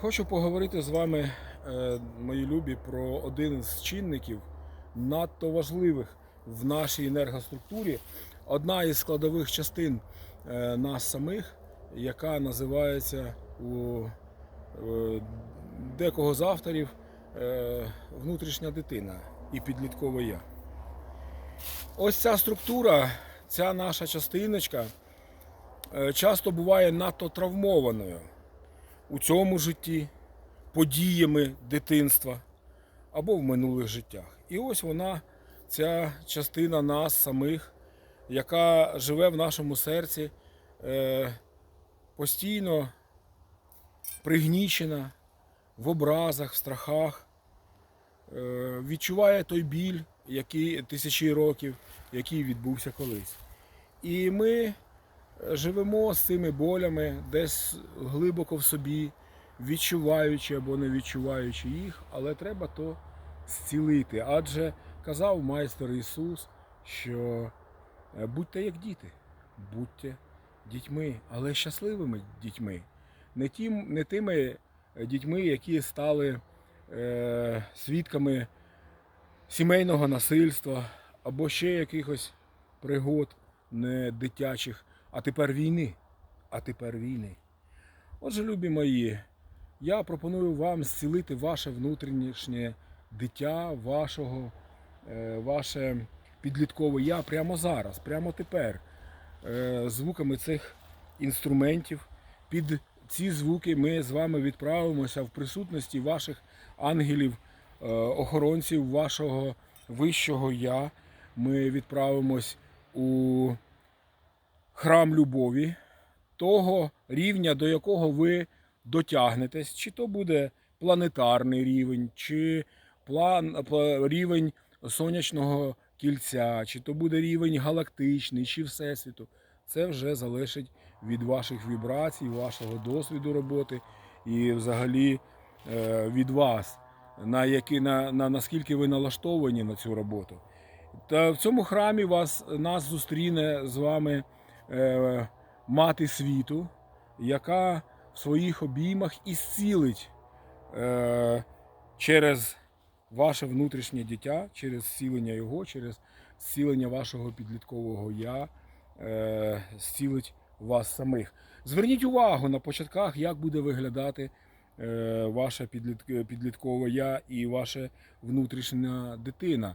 Хочу поговорити з вами, е, мої любі, про один з чинників надто важливих в нашій енергоструктурі. Одна із складових частин е, нас самих, яка називається у е, декого з авторів внутрішня дитина і підліткове я. Ось ця структура, ця наша частиночка часто буває надто травмованою у цьому житті, подіями дитинства або в минулих життях. І ось вона, ця частина нас самих, яка живе в нашому серці, е, постійно пригнічена в образах, в страхах, е, відчуває той біль, який тисячі років, який відбувся колись. І ми живемо з цими болями десь глибоко в собі, відчуваючи або не відчуваючи їх, але треба то зцілити. Адже казав майстер Ісус, що е, будьте як діти, будьте дітьми, але щасливими дітьми. Не, тим, не тими дітьми, які стали е, свідками сімейного насильства або ще якихось пригод не дитячих, а тепер війни. А тепер війни. Отже, любі мої, я пропоную вам зцілити ваше внутрішнє дитя, вашого, е, ваше підліткове я прямо зараз, прямо тепер, е, звуками цих інструментів. Під ці звуки ми з вами відправимося в присутності ваших ангелів, е, охоронців вашого вищого я. Ми відправимось у храм любові, того рівня, до якого ви дотягнетесь, чи то буде планетарний рівень, чи план, рівень сонячного кільця, чи то буде рівень галактичний, чи Всесвіту. Це вже залежить від ваших вібрацій, вашого досвіду роботи і взагалі е, від вас, на, які, на, на наскільки ви налаштовані на цю роботу. Та в цьому храмі вас, нас зустріне з вами мати світу, яка в своїх обіймах і зцілить е, через ваше внутрішнє дитя, через зцілення його, через зцілення вашого підліткового я, е, зцілить вас самих. Зверніть увагу на початках, як буде виглядати е, ваше підліткове я і ваша внутрішня дитина е,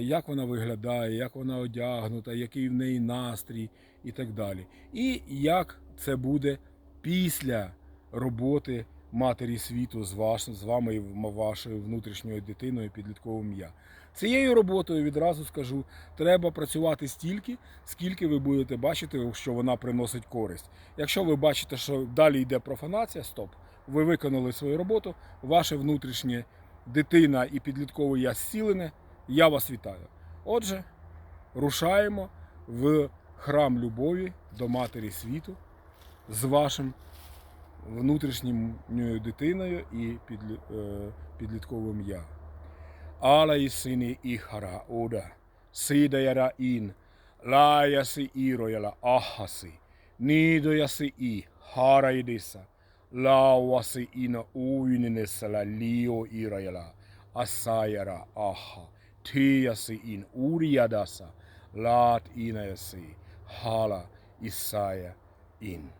як вона виглядає, як вона одягнута, який в неї настрій і так далі. І як це буде після роботи матері світу з, ваш, з вами і вашою внутрішньою дитиною, підлітковим я. Цією роботою відразу скажу, треба працювати стільки, скільки ви будете бачити, що вона приносить користь. Якщо ви бачите, що далі йде профанація, стоп. Ви виконали свою роботу, ваше внутрішнє дитина і підліткове я зцілене, я вас вітаю. Отже, рушаємо в храм любові до Матері світу з вашим внутрішньою дитиною і підлі- е, підлітковим я. Ala isini ihara oda, sidayara in, laajasi iirojala ahasi, niidojasi i haraidissa, laawasi ina uininessala lio iirojala, assayara aha, tiasi in uriadassa, laat inajasi, hala isaya in.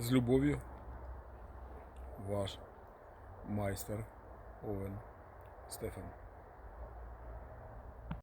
З любов'ю. Ваш майстер Овен Стефан.